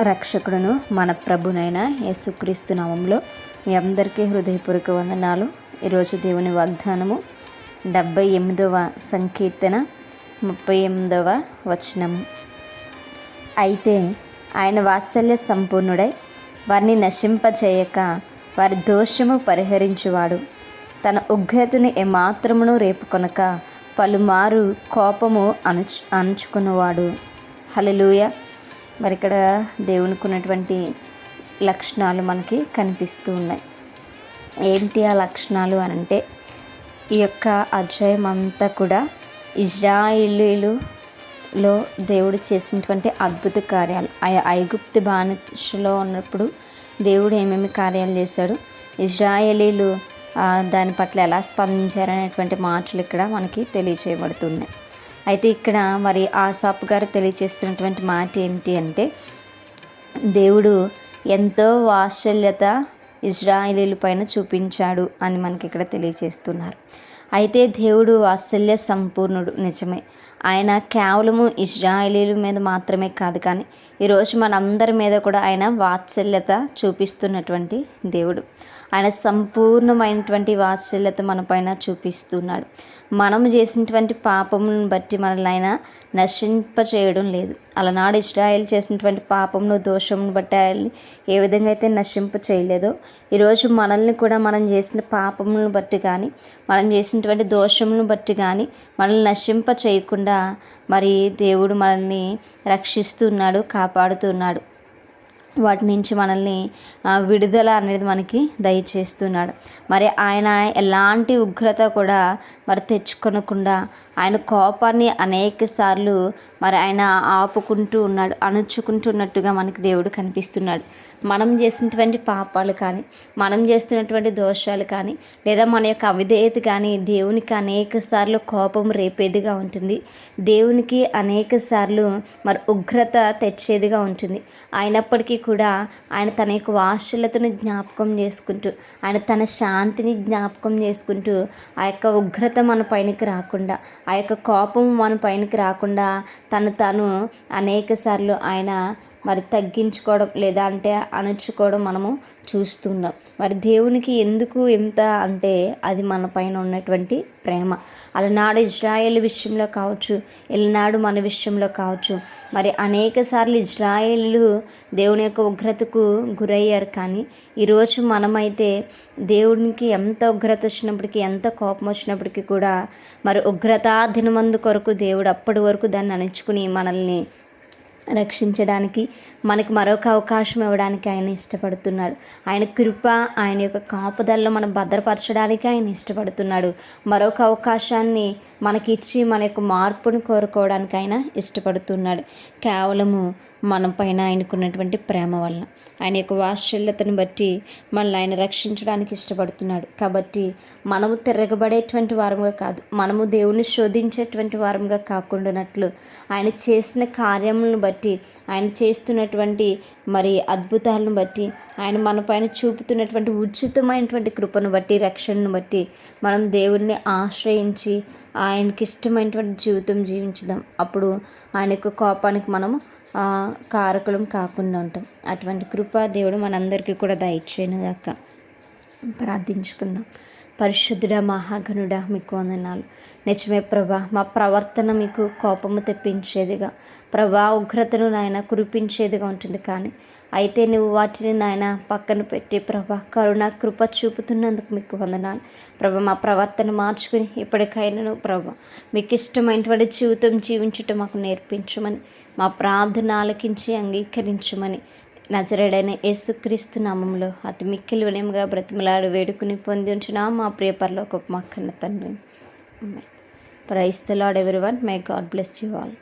రక్షకుడును మన ప్రభునైన యేసుక్రీస్తు నామంలో మీ అందరికీ హృదయపూర్వక వందనాలు. ఈరోజు దేవుని వాగ్దానము డెబ్బై ఎనిమిదవ సంకీర్తన ముప్పై ఎనిమిదవ వచనము. అయితే ఆయన వాత్సల్య సంపూర్ణుడై వారిని నశింపచేయక వారి దోషము పరిహరించువాడు. తన ఉగ్రతని ఏమాత్రమును రేపుకొనక పలుమారు కోపము అణుచు అణుచుకున్నవాడు హలలుయ మరి ఇక్కడ దేవునికి ఉన్నటువంటి లక్షణాలు మనకి కనిపిస్తూ ఉన్నాయి. ఏంటి ఆ లక్షణాలు అని అంటే ఈ యొక్క అధ్యాయం అంతా కూడా ఇజ్రాయిలీలులో దేవుడు చేసినటువంటి అద్భుత కార్యాలు. ఆ ఐగుప్తి బానిసలో ఉన్నప్పుడు దేవుడు ఏమేమి కార్యాలు చేశాడు? ఇజ్రాయేలీలు దాని పట్ల ఎలా స్పందించారనేటువంటి మాటలు ఇక్కడ మనకి తెలియచేయబడుతున్నాయి. అయితే ఇక్కడ మరి ఆసాప్ గారు తెలియచేస్తున్నటువంటి మాట ఏమిటి అంటే దేవుడు ఎంతో వాత్సల్యత ఇజ్రాయిలీల పైన చూపించాడు అని మనకి ఇక్కడ తెలియజేస్తున్నారు అయితే దేవుడు వాత్సల్య సంపూర్ణుడు నిజమే. ఆయన కేవలము ఇజ్రాయిలీల మీద మాత్రమే కాదు కానీ ఈరోజు మనందరి మీద కూడా ఆయన వాత్సల్యత చూపిస్తున్నటువంటి దేవుడు. ఆయన సంపూర్ణమైనటువంటి వాత్సల్యత మన పైన చూపిస్తున్నాడు. మనం చేసినటువంటి పాపమును బట్టి మనల్ని ఆయన నశింప చేయడం లేదు. అలనాడు ఇస్రాయల్ చేసినటువంటి పాపమును దోషమును బట్టి ఆయన్ని ఏ విధంగా అయితే నశింప చేయలేదో ఈరోజు మనల్ని కూడా మనం చేసిన పాపములను బట్టి కానీ మనం చేసినటువంటి దోషములను బట్టి కానీ మనల్ని నశింప చేయకుండా మరి దేవుడు మనల్ని రక్షిస్తున్నాడు కాపాడుతున్నాడు వాటి నుంచి మనల్ని విడుదల అనేది మనకి దయచేస్తున్నాడు. మరి ఆయన ఎలాంటి ఉగ్రత కూడా మరి తెచ్చుకొనకుండా ఆయన కోపాన్ని అనేక సార్లు మరి ఆయన ఆపుకుంటూ ఉన్నాడు అణుచుకుంటున్నట్టుగా మనకి దేవుడు కనిపిస్తున్నాడు. మనం చేసినటువంటి పాపాలు కానీ మనం చేస్తున్నటువంటి దోషాలు కానీ లేదా మన యొక్క అవిధేయత కానీ దేవునికి అనేక సార్లు కోపం రేపేదిగా ఉంటుంది. దేవునికి అనేక సార్లు మరి ఉగ్రత తెచ్చేదిగా ఉంటుంది. అయినప్పటికీ కూడా ఆయన తన యొక్క వాత్సల్యతను జ్ఞాపకం చేసుకుంటూ ఆయన తన శాంతిని జ్ఞాపకం చేసుకుంటూ ఆ యొక్క ఉగ్రత మన పైనకి రాకుండా ఆ యొక్క కోపం మన పైనకి రాకుండా తను తాను అనేక సార్లు ఆయన మరి తగ్గించుకోవడం లేదా అంటే అణుచుకోవడం మనము చూస్తున్నాం మరి దేవునికి ఎందుకు ఎంత అంటే అది మన పైన ఉన్నటువంటి ప్రేమ. అలనాడు ఇజ్రాయేల్ విషయంలో కావచ్చు ఎలనాడు మన విషయంలో కావచ్చు మరి అనేక సార్లు ఇజ్రాయేళ్ళు దేవుని యొక్క ఉగ్రతకు గురయ్యారు. కానీ ఈరోజు మనమైతే దేవునికి ఎంత ఉగ్రత వచ్చినప్పటికీ ఎంత కోపం వచ్చినప్పటికీ కూడా మరి ఉగ్రతా దినమందు కొరకు దేవుడు అప్పటి వరకు దాన్ని అణుచుకుని మనల్ని రక్షించడానికి మనకి మరొక అవకాశం ఇవ్వడానికి ఆయన ఇష్టపడుతున్నాడు. ఆయన కృప ఆయన యొక్క కాపుదల్లో మనం భద్రపరచడానికి ఆయన ఇష్టపడుతున్నాడు. మరొక అవకాశాన్ని మనకిచ్చి మన యొక్క మార్పును కోరుకోవడానికి ఆయన ఇష్టపడుతున్నాడు. కేవలము మన పైన ఆయనకున్నటువంటి ప్రేమ వల్ల ఆయన యొక్క వాత్సల్యతను బట్టి మనల్ని ఆయన రక్షించడానికి ఇష్టపడుతున్నాడు. కాబట్టి మనము తిరగబడేటువంటి వారముగా కాదు మనము దేవుని శోధించేటువంటి వారముగా కాకుండానట్లు ఆయన చేసిన కార్యములను బట్టి ఆయన చేస్తున్నటువంటి మరి అద్భుతాలను బట్టి ఆయన మన పైన చూపుతున్నటువంటి ఉచితమైనటువంటి కృపను బట్టి రక్షణను బట్టి మనం దేవుణ్ణి ఆశ్రయించి ఆయనకి ఇష్టమైనటువంటి జీవితం జీవించుదాం. అప్పుడు ఆయన యొక్క కోపానికి మనము కారకులం కాకుండా ఉంటాం. అటువంటి కృప దేవుడు మనందరికీ కూడా దయచేయను గాక ప్రార్థించుకుందాం. పరిశుద్ధుడ మహాగనుడ మీకు వందనాలు. నిజమే ప్రభా మా ప్రవర్తన మీకు కోపము తెప్పించేదిగా. ప్రభా ఉగ్రతను నాయన కురిపించేదిగా ఉంటుంది కానీ అయితే నువ్వు వాటిని నాయన పక్కన పెట్టి ప్రభా కరుణ కృప చూపుతున్నందుకు మీకు వందనాలు. ప్రభా మా ప్రవర్తన మార్చుకుని ఇప్పటికైనా ప్రభా మీకు ఇష్టమైనటువంటి జీవితం జీవించటం మాకు నేర్పించమని మా ప్రార్థన ఆలకించి అంగీకరించమని నజరడైన యేసుక్రీస్తు నామంలో అతి మిక్కిలి వినయంగా బ్రతిమలాడు వేడుకుని పొంది ఉంచిన మా ప్రియ పరలోక కన్న తండ్రి. Praise the Lord everyone may God bless you all